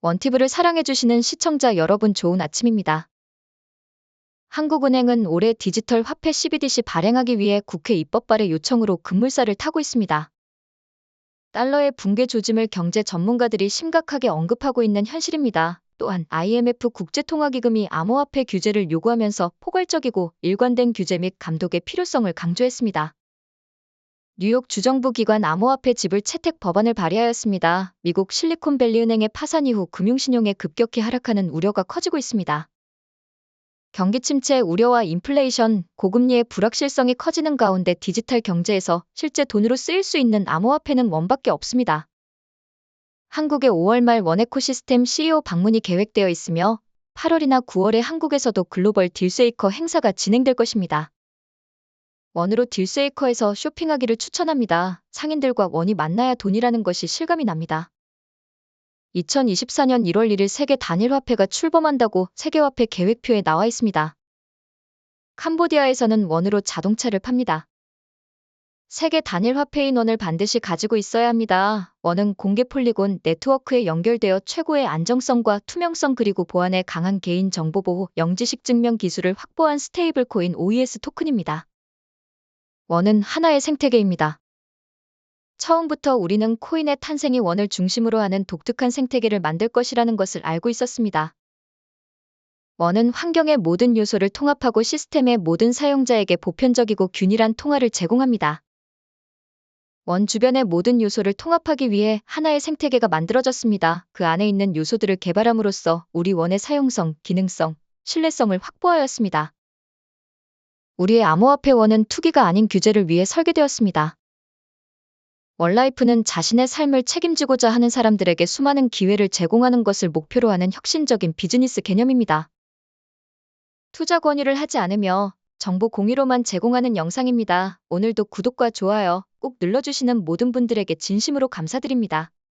원티브를 사랑해주시는 시청자 여러분 좋은 아침입니다. 한국은행은 올해 디지털 화폐 CBDC 발행하기 위해 국회 입법 발의 요청으로 급물살을 타고 있습니다. 달러의 붕괴 조짐을 경제 전문가들이 심각하게 언급하고 있는 현실입니다. 또한 IMF 국제통화기금이 암호화폐 규제를 요구하면서 포괄적이고 일관된 규제 및 감독의 필요성을 강조했습니다. 뉴욕 주정부 기관 암호화폐 지불 채택 법안을 발의하였습니다. 미국 실리콘밸리 은행의 파산 이후 금융신용에 급격히 하락하는 우려가 커지고 있습니다. 경기 침체 우려와 인플레이션, 고금리의 불확실성이 커지는 가운데 디지털 경제에서 실제 돈으로 쓰일 수 있는 암호화폐는 원밖에 없습니다. 한국의 5월 말 원에코시스템 CEO 방문이 계획되어 있으며 8월이나 9월에 한국에서도 글로벌 딜세이커 행사가 진행될 것입니다. 원으로 딜세이커에서 쇼핑하기를 추천합니다. 상인들과 원이 만나야 돈이라는 것이 실감이 납니다. 2024년 1월 1일 세계 단일 화폐가 출범한다고 세계화폐 계획표에 나와 있습니다. 캄보디아에서는 원으로 자동차를 팝니다. 세계 단일 화폐인 원을 반드시 가지고 있어야 합니다. 원은 공개 폴리곤 네트워크에 연결되어 최고의 안정성과 투명성 그리고 보안에 강한 개인 정보 보호, 영지식 증명 기술을 확보한 스테이블 코인 OES 토큰입니다. 원은 하나의 생태계입니다. 처음부터 우리는 코인의 탄생이 원을 중심으로 하는 독특한 생태계를 만들 것이라는 것을 알고 있었습니다. 원은 환경의 모든 요소를 통합하고 시스템의 모든 사용자에게 보편적이고 균일한 통화를 제공합니다. 원 주변의 모든 요소를 통합하기 위해 하나의 생태계가 만들어졌습니다. 그 안에 있는 요소들을 개발함으로써 우리 원의 사용성, 기능성, 신뢰성을 확보하였습니다. 우리의 암호화폐 원은 투기가 아닌 규제를 위해 설계되었습니다. 원라이프는 자신의 삶을 책임지고자 하는 사람들에게 수많은 기회를 제공하는 것을 목표로 하는 혁신적인 비즈니스 개념입니다. 투자 권유를 하지 않으며 정보 공유로만 제공하는 영상입니다. 오늘도 구독과 좋아요 꼭 눌러주시는 모든 분들에게 진심으로 감사드립니다.